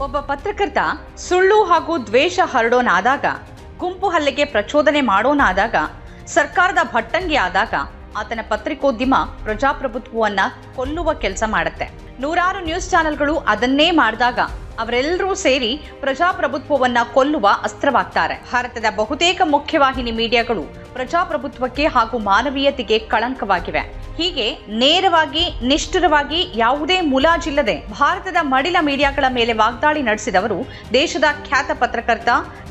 ಒಬ್ಬ ಪತ್ರಕರ್ತ ಸುಳ್ಳು ಹಾಗೂ ದ್ವೇಷ ಹರಡೋನಾದಾಗ, ಗುಂಪು ಹಲ್ಲೆಗೆ ಪ್ರಚೋದನೆ ಮಾಡೋನಾದಾಗ, ಸರ್ಕಾರದ ಭಟ್ಟಂಗಿ ಆದಾಗ ಆತನ ಪತ್ರಿಕೋದ್ಯಮ ಪ್ರಜಾಪ್ರಭುತ್ವವನ್ನ ಕೊಲ್ಲುವ ಕೆಲಸ ಮಾಡುತ್ತೆ. ನೂರಾರು ನ್ಯೂಸ್ ಚಾನೆಲ್ಗಳು ಅದನ್ನೇ ಮಾಡಿದಾಗ ಅವರೆಲ್ಲರೂ ಸೇರಿ ಪ್ರಜಾಪ್ರಭುತ್ವವನ್ನ ಕೊಲ್ಲುವ ಅಸ್ತ್ರವಾಗ್ತಾರೆ. ಭಾರತದ ಬಹುತೇಕ ಮುಖ್ಯವಾಹಿನಿ ಮೀಡಿಯಾಗಳು ಪ್ರಜಾಪ್ರಭುತ್ವಕ್ಕೆ ಹಾಗೂ ಮಾನವೀಯತೆಗೆ ಕಳಂಕವಾಗಿವೆ. ಹೀಗೆ ನೇರವಾಗಿ, ನಿಷ್ಠುರವಾಗಿ ಯಾವುದೇ ಮುಲಾಜಿಲ್ಲದೆ ಭಾರತದ ಮಡಿಲ ಮೀಡಿಯಾಗಳ ಮೇಲೆ ವಾಗ್ದಾಳಿ ನಡೆಸಿದವರು ದೇಶದ ಖ್ಯಾತ ಪತ್ರಕರ್ತ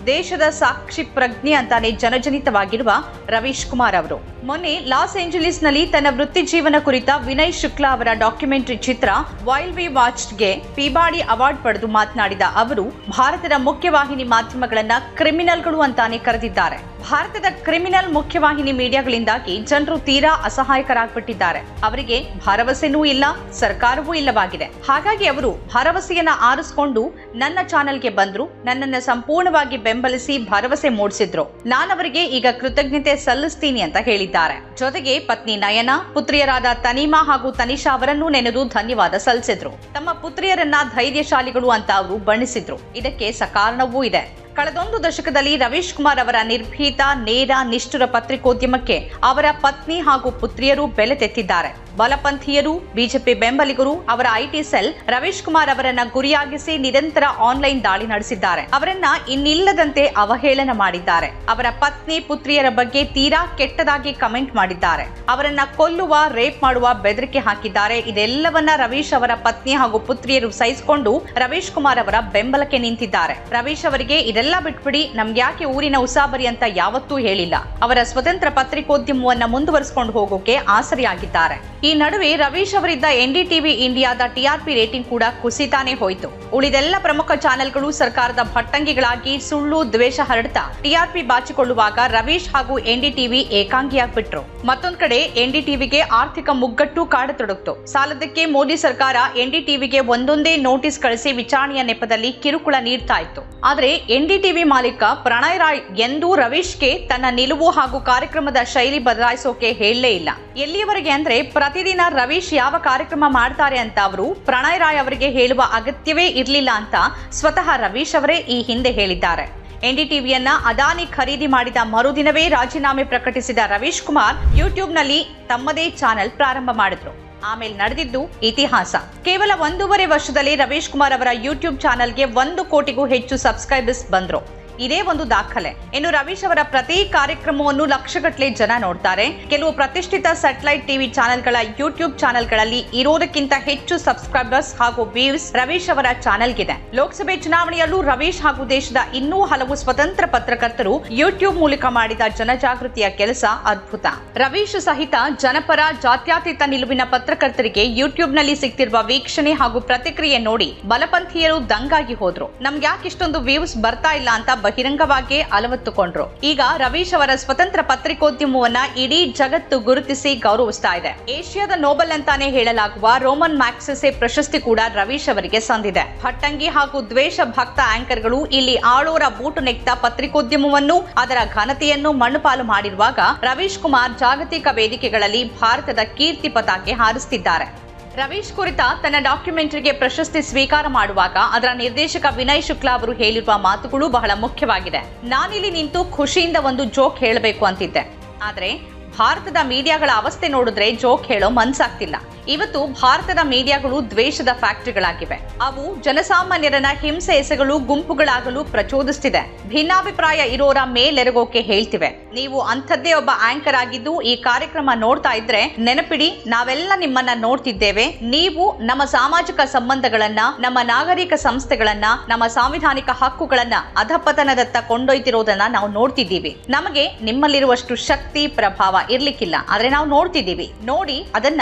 ದೇಶದ ಸಾಕ್ಷಿ ಪ್ರಜ್ಞೆ ಅಂತಾನೆ ಜನಜನಿತವಾಗಿರುವ ರವೀಶ್ ಕುಮಾರ್ ಅವರು. ಮೊನ್ನೆ ಲಾಸ್ ಏಂಜಲೀಸ್ನಲ್ಲಿ ತನ್ನ ವೃತ್ತಿ ಜೀವನ ಕುರಿತ ವಿನಯ್ ಶುಕ್ಲಾ ಅವರ ಡಾಕ್ಯುಮೆಂಟರಿ ಚಿತ್ರ ವೈಲ್ ವಿ ವಾಚ್ಗೆ ಪಿಬಾಡಿ ಅವಾರ್ಡ್ ಪಡೆದು ಮಾತನಾಡಿದ ಅವರು, ಭಾರತದ ಮುಖ್ಯವಾಹಿನಿ ಮಾಧ್ಯಮಗಳನ್ನ ಕ್ರಿಮಿನಲ್ಗಳು ಅಂತಾನೆ ಕರೆದಿದ್ದಾರೆ. ಭಾರತದ ಕ್ರಿಮಿನಲ್ ಮುಖ್ಯವಾಹಿನಿ ಮೀಡಿಯಾಗಳಿಂದಾಗಿ ಜನರು ತೀರಾ ಅಸಹಾಯಕರಾಗ್ಬಿಟ್ಟಿದ್ದಾರೆ. ಅವರಿಗೆ ಭರವಸೆನೂ ಇಲ್ಲ, ಸರ್ಕಾರವೂ ಇಲ್ಲವಾಗಿದೆ. ಹಾಗಾಗಿ ಅವರು ಭರವಸೆಯನ್ನ ಆರಿಸ್ಕೊಂಡು ನನ್ನ ಚಾನೆಲ್ಗೆ ಬಂದ್ರು, ನನ್ನನ್ನ ಸಂಪೂರ್ಣವಾಗಿ ಬೆಂಬಲಿಸಿ ಭರವಸೆ ಮೂಡಿಸಿದ್ರು. ನಾನವರಿಗೆ ಈಗ ಕೃತಜ್ಞತೆ ಸಲ್ಲಿಸ್ತೀನಿ ಅಂತ ಹೇಳಿದ್ದಾರೆ. ಜೊತೆಗೆ ಪತ್ನಿ ನಯನ, ಪುತ್ರಿಯರಾದ ತನೀಮಾ ಹಾಗೂ ತನಿಷಾ ಅವರನ್ನೂ ನೆನೆದು ಧನ್ಯವಾದ ಸಲ್ಲಿಸಿದ್ರು. ತಮ್ಮ ಪುತ್ರಿಯರನ್ನ ಧೈರ್ಯಶಾಲಿಗಳು ಅಂತ ಅವರು ಬಣ್ಣಿಸಿದ್ರು. ಇದಕ್ಕೆ ಸಕಾರಣವೂ ಇದೆ. ಕಳೆದೊಂದು ದಶಕದಲ್ಲಿ ರವೀಶ್ ಕುಮಾರ್ ಅವರ ನಿರ್ಭೀತ ನೇರ ನಿಷ್ಠುರ ಪತ್ರಿಕೋದ್ಯಮಕ್ಕೆ ಅವರ ಪತ್ನಿ ಹಾಗೂ ಪುತ್ರಿಯರು ಬೆಲೆ ತೆತ್ತಿದ್ದಾರೆ. ಬಲಪಂಥೀಯರು, ಬಿಜೆಪಿ ಬೆಂಬಲಿಗರು, ಅವರ ಐಟಿ ಸೆಲ್ ರವೀಶ್ ಕುಮಾರ್ ಅವರನ್ನ ಗುರಿಯಾಗಿಸಿ ನಿರಂತರ ಆನ್ಲೈನ್ ದಾಳಿ ನಡೆಸಿದ್ದಾರೆ. ಅವರನ್ನ ಇನ್ನಿಲ್ಲದಂತೆ ಅವಹೇಳನ ಮಾಡಿದ್ದಾರೆ. ಅವರ ಪತ್ನಿ, ಪುತ್ರಿಯರ ಬಗ್ಗೆ ತೀರಾ ಕೆಟ್ಟದಾಗಿ ಕಮೆಂಟ್ ಮಾಡಿದ್ದಾರೆ. ಅವರನ್ನ ಕೊಲ್ಲುವ, ರೇಪ್ ಮಾಡುವ ಬೆದರಿಕೆ ಹಾಕಿದ್ದಾರೆ. ಇದೆಲ್ಲವನ್ನ ರವೀಶ್ ಅವರ ಪತ್ನಿ ಹಾಗೂ ಪುತ್ರಿಯರು ಸಹಿಸಿಕೊಂಡು ರವೀಶ್ ಕುಮಾರ್ ಅವರ ಬೆಂಬಲಕ್ಕೆ ನಿಂತಿದ್ದಾರೆ. ರವೀಶ್ ಅವರಿಗೆ ಇದೆಲ್ಲ ಬಿಟ್ಬಿಡಿ, ನಮ್ಗೆ ಯಾಕೆ ಊರಿನ ಉಸಾಬರಿ ಅಂತ ಯಾವತ್ತೂ ಹೇಳಿಲ್ಲ. ಅವರ ಸ್ವತಂತ್ರ ಪತ್ರಿಕೋದ್ಯಮವನ್ನ ಮುಂದುವರಿಸಿಕೊಂಡು ಹೋಗೋಕೆ ಆಸರಿಯಾಗಿದ್ದಾರೆ. ಈ ನಡುವೆ ರವೀಶ್ ಅವರಿದ್ದ ಎನ್ಡಿಟಿವಿ ಇಂಡಿಯಾದ ಟಿಆರ್ಪಿ ರೇಟಿಂಗ್ ಕೂಡ ಕುಸಿತಾನೆ ಹೋಯಿತು. ಉಳಿದೆಲ್ಲ ಪ್ರಮುಖ ಚಾನೆಲ್ಗಳು ಸರ್ಕಾರದ ಭಟ್ಟಂಗಿಗಳಾಗಿ ಸುಳ್ಳು, ದ್ವೇಷ ಹರಡ್ತಾ ಟಿಆರ್ಪಿ ಬಾಚಿಕೊಳ್ಳುವಾಗ ರವೀಶ್ ಹಾಗೂ ಎನ್ಡಿಟಿವಿ ಏಕಾಂಗಿಯಾಗ್ಬಿಟ್ರು. ಮತ್ತೊಂದ್ ಕಡೆ ಎನ್ಡಿಟಿವಿಗೆ ಆರ್ಥಿಕ ಮುಗ್ಗಟ್ಟು ಕಾಡತೊಡಗ್ತು. ಸಾಲದಕ್ಕೆ ಮೋದಿ ಸರ್ಕಾರ ಎನ್ಡಿಟಿವಿಗೆ ಒಂದೊಂದೇ ನೋಟಿಸ್ ಕಳಿಸಿ ವಿಚಾರಣೆಯ ನೆಪದಲ್ಲಿ ಕಿರುಕುಳ ನೀಡ್ತಾ ಇತ್ತು. ಆದ್ರೆ ಎನ್ಡಿಟಿವಿ ಮಾಲೀಕ ಪ್ರಣಯ್ ರಾಯ್ ಎಂದೂ ರವೀಶ್ಗೆ ತನ್ನ ನಿಲುವು ಹಾಗೂ ಕಾರ್ಯಕ್ರಮದ ಶೈಲಿ ಬದಲಾಯಿಸೋಕೆ ಹೇಳಲೇ ಇಲ್ಲ. ಎಲ್ಲಿಯವರೆಗೆ ಅಂದ್ರೆ ಪ್ರತಿದಿನ ರವೀಶ್ ಯಾವ ಕಾರ್ಯಕ್ರಮ ಮಾಡ್ತಾರೆ ಅಂತ ಅವರು ಪ್ರಣಯ್ ರಾಯ್ ಅವರಿಗೆ ಹೇಳುವ ಅಗತ್ಯವೇ ಇರಲಿಲ್ಲ ಅಂತ ಸ್ವತಃ ರವೀಶ್ ಅವರೇ ಈ ಹಿಂದೆ ಹೇಳಿದ್ದಾರೆ. ಎನ್ಡಿಟಿವಿಯನ್ನ ಅದಾನಿ ಖರೀದಿ ಮಾಡಿದ ಮರುದಿನವೇ ರಾಜೀನಾಮೆ ಪ್ರಕಟಿಸಿದ ರವೀಶ್ ಕುಮಾರ್ ಯೂಟ್ಯೂಬ್ನಲ್ಲಿ ತಮ್ಮದೇ ಚಾನೆಲ್ ಪ್ರಾರಂಭ ಮಾಡಿದ್ರು. ಆಮೇಲೆ ನಡೆದಿದ್ದು ಇತಿಹಾಸ. ಕೇವಲ ಒಂದೂವರೆ ವರ್ಷದಲ್ಲಿ ರವೀಶ್ ಕುಮಾರ್ ಅವರ ಯೂಟ್ಯೂಬ್ ಚಾನೆಲ್ಗೆ ಒಂದು ಕೋಟಿಗೂ ಹೆಚ್ಚು ಸಬ್ಸ್ಕ್ರೈಬರ್ಸ್ ಬಂದ್ರು. ಇದೇ ಒಂದು ದಾಖಲೆ. ಇನ್ನು ರವೀಶ್ ಅವರ ಪ್ರತಿ ಕಾರ್ಯಕ್ರಮವನ್ನು ಲಕ್ಷಗಟ್ಟಲೆ ಜನ ನೋಡ್ತಾರೆ. ಕೆಲವು ಪ್ರತಿಷ್ಠಿತ ಸ್ಯಾಟಲೈಟ್ ಟಿವಿ ಚಾನೆಲ್ಗಳ ಯೂಟ್ಯೂಬ್ ಚಾನೆಲ್ಗಳಲ್ಲಿ ಇರೋದಕ್ಕಿಂತ ಹೆಚ್ಚು ಸಬ್ಸ್ಕ್ರೈಬರ್ಸ್ ಹಾಗೂ ವ್ಯೂಸ್ ರವೀಶ್ ಅವರ ಚಾನೆಲ್ಗಿದೆ. ಲೋಕಸಭೆ ಚುನಾವಣೆಯಲ್ಲೂ ರವೀಶ್ ಹಾಗೂ ದೇಶದ ಇನ್ನೂ ಹಲವು ಸ್ವತಂತ್ರ ಪತ್ರಕರ್ತರು ಯೂಟ್ಯೂಬ್ ಮೂಲಕ ಮಾಡಿದ ಜನಜಾಗೃತಿಯ ಕೆಲಸ ಅದ್ಭುತ. ರವೀಶ್ ಸಹಿತ ಜನಪರ ಜಾತ್ಯತೀತ ನಿಲುವಿನ ಪತ್ರಕರ್ತರಿಗೆ ಯೂಟ್ಯೂಬ್ನಲ್ಲಿ ಸಿಗ್ತಿರುವ ವೀಕ್ಷಣೆ ಹಾಗೂ ಪ್ರತಿಕ್ರಿಯೆ ನೋಡಿ ಬಲಪಂಥೀಯರು ದಂಗಾಗಿ ಹೋದ್ರು. ನಮ್ಗೆ ಯಾಕೆ ಇಷ್ಟೊಂದು ವ್ಯೂಸ್ ಬರ್ತಾ ಇಲ್ಲ ಅಂತ ಬಹಿರಂಗವಾಗಿಯೇ ಅಲವತ್ತುಕೊಂಡ್ರು. ಈಗ ರವೀಶ್ ಅವರ ಸ್ವತಂತ್ರ ಪತ್ರಿಕೋದ್ಯಮವನ್ನ ಇಡೀ ಜಗತ್ತು ಗುರುತಿಸಿ ಗೌರವಿಸ್ತಾ ಇದೆ ಏಷ್ಯಾದ ನೋಬಲ್ ಅಂತಾನೆ ಹೇಳಲಾಗುವ ರೋಮನ್ ಮ್ಯಾಕ್ಸೆಸೆ ಪ್ರಶಸ್ತಿ ಕೂಡ ರವೀಶ್ ಅವರಿಗೆ ಸಂದಿದೆ. ಹಟ್ಟಂಗಿ ಹಾಗೂ ದ್ವೇಷ ಭಕ್ತ ಆಂಕರ್ಗಳು ಇಲ್ಲಿ ಆಳೋರ ಬೂಟು ನೆಕ್ತ ಪತ್ರಿಕೋದ್ಯಮವನ್ನು, ಅದರ ಘನತೆಯನ್ನು ಮಣ್ಣುಪಾಲು ಮಾಡಿರುವಾಗ ರವೀಶ್ ಕುಮಾರ್ ಜಾಗತಿಕ ವೇದಿಕೆಗಳಲ್ಲಿ ಭಾರತದ ಕೀರ್ತಿ ಪತಾಕೆ ಹಾರಿಸುತ್ತಿದ್ದಾರೆ ರವೀಶ್ ಕುರಿತ ತನ್ನ ಡಾಕ್ಯುಮೆಂಟರಿಗೆ ಪ್ರಶಸ್ತಿ ಸ್ವೀಕಾರ ಮಾಡುವಾಗ ಅದರ ನಿರ್ದೇಶಕ ವಿನಯ್ ಶುಕ್ಲಾ ಅವರು ಹೇಳಿರುವ ಮಾತುಗಳು ಬಹಳ ಮುಖ್ಯವಾಗಿದೆ. ನಾನಿಲ್ಲಿ ನಿಂತು ಖುಷಿಯಿಂದ ಒಂದು ಜೋಕ್ ಹೇಳಬೇಕು ಅಂತಿದ್ದೆ. ಆದರೆ ಭಾರತದ ಮೀಡಿಯಾಗಳ ಅವಸ್ಥೆ ನೋಡಿದ್ರೆ ಜೋಕ್ ಹೇಳೋ ಮನ್ಸಾಗ್ತಿಲ್ಲ. ಇವತ್ತು ಭಾರತದ ಮೀಡಿಯಾಗಳು ದ್ವೇಷದ ಫ್ಯಾಕ್ಟರಿಗಳಾಗಿವೆ. ಅವು ಜನಸಾಮಾನ್ಯರನ್ನ ಹಿಂಸೆ ಎಸೆಗಳು, ಗುಂಪುಗಳಾಗಲು ಪ್ರಚೋದಿಸ್ತಿದೆ. ಭಿನ್ನಾಭಿಪ್ರಾಯ ಇರೋರ ಮೇಲೆರಗೋಕೆ ಹೇಳ್ತಿವೆ. ನೀವು ಅಂಥದ್ದೇ ಒಬ್ಬ ಆಂಕರ್ ಆಗಿದ್ದು ಈ ಕಾರ್ಯಕ್ರಮ ನೋಡ್ತಾ ಇದ್ರೆ ನೆನಪಿಡಿ, ನಾವೆಲ್ಲ ನಿಮ್ಮನ್ನ ನೋಡ್ತಿದ್ದೇವೆ. ನೀವು ನಮ್ಮ ಸಾಮಾಜಿಕ ಸಂಬಂಧಗಳನ್ನ, ನಮ್ಮ ನಾಗರಿಕ ಸಂಸ್ಥೆಗಳನ್ನ, ನಮ್ಮ ಸಾಂವಿಧಾನಿಕ ಹಕ್ಕುಗಳನ್ನ, ಅಧಪತನದತ್ತ ಕೊಂಡೊಯ್ತಿರೋದನ್ನ ನಾವು ನೋಡ್ತಿದ್ದೀವಿ. ನಮಗೆ ನಿಮ್ಮಲ್ಲಿರುವಷ್ಟು ಶಕ್ತಿ, ಪ್ರಭಾವ ಇರ್ಲಿಕ್ಕಿಲ್ಲ. ಆದ್ರೆ ನಾವು ನೋಡ್ತಿದ್ದೀವಿ. ನೋಡಿ, ಅದನ್ನ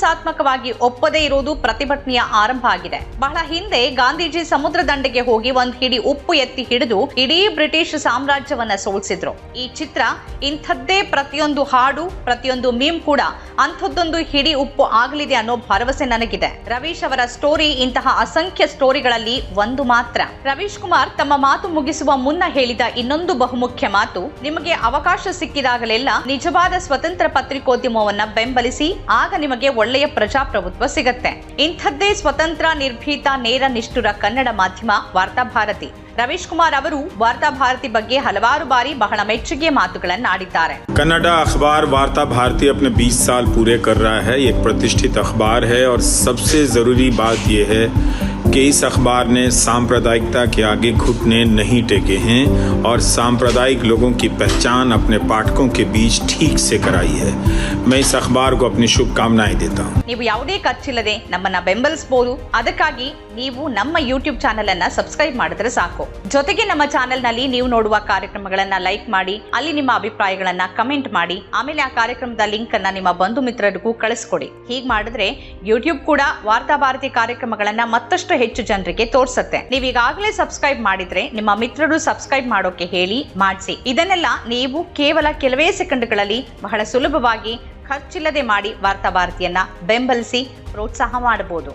ಅಹಿಂಸಾತ್ಮಕವಾಗಿ ಒಪ್ಪದೇ ಇರುವುದು ಪ್ರತಿಭಟನೆಯ ಆರಂಭ ಆಗಿದೆ. ಬಹಳ ಹಿಂದೆ ಗಾಂಧೀಜಿ ಸಮುದ್ರ ದಂಡೆಗೆ ಹೋಗಿ ಒಂದ್ ಹಿಡಿ ಉಪ್ಪು ಎತ್ತಿ ಹಿಡಿದು ಇಡೀ ಬ್ರಿಟಿಷ್ ಸಾಮ್ರಾಜ್ಯವನ್ನ ಸೋಲಿಸಿದ್ರು. ಈ ಚಿತ್ರ ಇಂಥದ್ದೇ ಪ್ರತಿಯೊಂದು ಹಾಡು, ಪ್ರತಿಯೊಂದು ಮೀಮ್ ಕೂಡ ಅಂಥದ್ದೊಂದು ಹಿಡಿ ಉಪ್ಪು ಆಗಲಿದೆ ಅನ್ನೋ ಭರವಸೆ ನನಗಿದೆ. ರವೀಶ್ ಅವರ ಸ್ಟೋರಿ ಇಂತಹ ಅಸಂಖ್ಯ ಸ್ಟೋರಿಗಳಲ್ಲಿ ಒಂದು ಮಾತ್ರ. ರವೀಶ್ ಕುಮಾರ್ ತಮ್ಮ ಮಾತು ಮುಗಿಸುವ ಮುನ್ನ ಹೇಳಿದ ಇನ್ನೊಂದು ಬಹುಮುಖ್ಯ ಮಾತು, ನಿಮಗೆ ಅವಕಾಶ ಸಿಕ್ಕಿದಾಗಲೆಲ್ಲ ನಿಜವಾದ ಸ್ವತಂತ್ರ ಪತ್ರಿಕೋದ್ಯಮವನ್ನ ಬೆಂಬಲಿಸಿ, ಆಗ ನಿಮಗೆ ಒಳ್ಳೆ ಒಳ್ಳೆಯ ಪ್ರಜಾಪ್ರಭುತ್ವ ಸಿಗತ್ತೆ ಇಂಥದ್ದೇ ಸ್ವತಂತ್ರ ನಿರ್ಭೀತ ನೇರ ನಿಷ್ಠುರ ಕನ್ನಡ ಮಾಧ್ಯಮ ವಾರ್ತಾಭಾರತಿ ರವೀಶ್ ಕುಮಾರ್ ಅವರು ವಾರ್ತಾಭಾರತಿ ಬಗ್ಗೆ ಹಲವಾರು ಬಾರಿ ಬಹಳ ಮೆಚ್ಚುಗೆ ಮಾತುಗಳನ್ನಾಡಿದ್ದಾರೆ कनाडा अखबार वार्ता भारती अपने 20 साल पूरे कर रहा है ये एक प्रतिष्ठित अखबार है और सबसे ज़रूरी बात यह है कि इस अखबार ने सांप्रदायिकता के आगे घुटने नहीं टेके हैं और सांप्रदायिक लोगों की पहचान अपने पाठकों के बीच ठीक से कराई है मैं इस अखबार को अपनी शुभकामनाएं देता हूँ ನೀವು ಯಾವುದೇ ಖರ್ಚಿಲ್ಲದೆ ನಮ್ಮನ್ನ ಬೆಂಬಲಿಸಬಹುದು ಅದಕ್ಕಾಗಿ ನೀವು ನಮ್ಮ ಯೂಟ್ಯೂಬ್ ಚಾನೆಲ್ ಅನ್ನ ಸಬ್ಸ್ಕ್ರೈಬ್ ಮಾಡಿದ್ರೆ ಸಾಕು ಜೊತೆಗೆ ನಮ್ಮ ಚಾನೆಲ್ ನಲ್ಲಿ ನೀವು ನೋಡುವ ಕಾರ್ಯಕ್ರಮಗಳನ್ನ ಲೈಕ್ ಮಾಡಿ ಅಲ್ಲಿ ನಿಮ್ಮ ಅಭಿಪ್ರಾಯಗಳನ್ನ ಕಮೆಂಟ್ ಮಾಡಿ ಆಮೇಲೆ ಆ ಕಾರ್ಯಕ್ರಮದ ಲಿಂಕ್ ಅನ್ನ ನಿಮ್ಮ ಬಂಧು ಮಿತ್ರರಿಗೂ ಕಳಿಸ್ಕೊಡಿ ಹೀಗ್ ಮಾಡಿದ್ರೆ ಯೂಟ್ಯೂಬ್ ಕೂಡ ವಾರ್ತಾ ಭಾರತಿ ಕಾರ್ಯಕ್ರಮಗಳನ್ನ ಮತ್ತಷ್ಟು ಹೆಚ್ಚು ಜನರಿಗೆ ತೋರ್ಸತ್ತೆ. ನೀವು ಈಗಾಗಲೇ ಸಬ್ಸ್ಕ್ರೈಬ್ ಮಾಡಿದ್ರೆ ನಿಮ್ಮ ಮಿತ್ರರು ಸಬ್ಸ್ಕ್ರೈಬ್ ಮಾಡೋಕೆ ಹೇಳಿ ಮಾಡಿಸಿ. ಇದನ್ನೆಲ್ಲ ನೀವು ಕೇವಲ ಕೆಲವೇ ಸೆಕೆಂಡ್ಗಳಲ್ಲಿ ಬಹಳ ಸುಲಭವಾಗಿ ಖರ್ಚಿಲ್ಲದೆ ಮಾಡಿ ವಾರ್ತಾ ಭಾರತಿಯನ್ನ ಬೆಂಬಲಿಸಿ ಪ್ರೋತ್ಸಾಹ ಮಾಡಬಹುದು